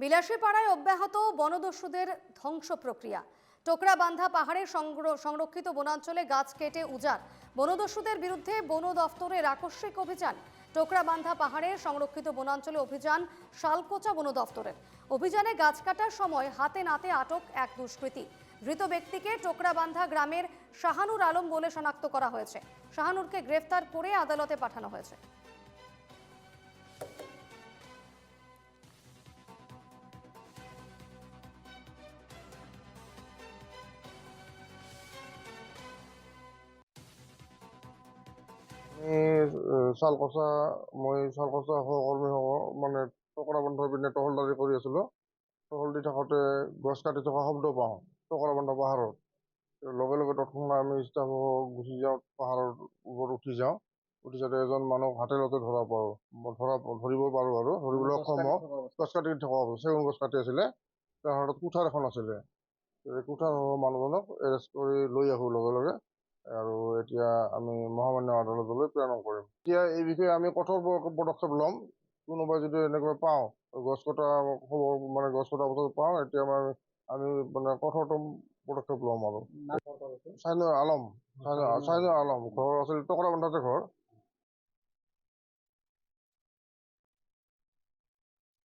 বিলাসীপাড়ায় অব্যাহত বনদস্যুদের ধ্বংস প্রক্রিয়া। টোকরাবান্ধা পাহাড়ের সংরক্ষিত বনাঞ্চলে গাছ কেটে উজাড়। বনদস্যুদের বিরুদ্ধে বন দফতরের আকস্মিক অভিযান। টোকরাবান্ধা পাহাড়ের সংরক্ষিত বনাঞ্চলে অভিযান শালকোচা বন দফতরের। অভিযানে গাছ কাটার সময় হাতে নাতে আটক এক দুষ্কৃতী। ধৃত ব্যক্তিকে টোকরাবান্ধা গ্রামের শাহানুর আলম বলে শনাক্ত করা হয়েছে। শাহানুরকে গ্রেফতার করে আদালতে পাঠানো হয়েছে। আমি শালকচা মই শালকচা সহকৰ্মীসকল মানে টকৰা বন্ধৰ পিনে টহলদাৰী কৰি আছিলোঁ। টহল দি থাকোঁতে গছ কাটি থকা শব্দ পাওঁ টকৰা বন্ধ পাহাৰত। লগে লগে তৎক্ষণাত আমি ষ্টাফ গুচি যাওঁ পাহাৰৰ ওপৰত উঠি যাওঁ। উঠি যাওঁতে এজন মানুহ হাতে লতে ধৰা পাওঁ ধৰা ধৰিব পাৰোঁ আৰু ধৰিবলৈ সক্ষম হওঁ। গছ কাটি থকা চেগুন গছ কাটি আছিলে তাৰ হাতত কুঠাৰ এখন আছিলে। কুঠাৰ মানুহজনক এৰেষ্ট কৰি লৈ আহোঁ লগে লগে। এতিয়া আমি মহামান্য আদালতলৈ প্ৰেৰণ কৰিম এতিয়া এই বিষয়ে আমি কঠোৰ পদক্ষেপ ল'ম। কোনোবা যদি এনেকৈ পাওঁ গছ কটা খবৰ মানে গছ কটা অৱস্থাত পাওঁ এতিয়া আমাৰ আমি মানে কঠোৰতম পদক্ষেপ ল'ম আৰু। চাইনুল আলম চাইনুল আলম ঘৰ আছিল টকৰা বন্ধাতে ঘৰ।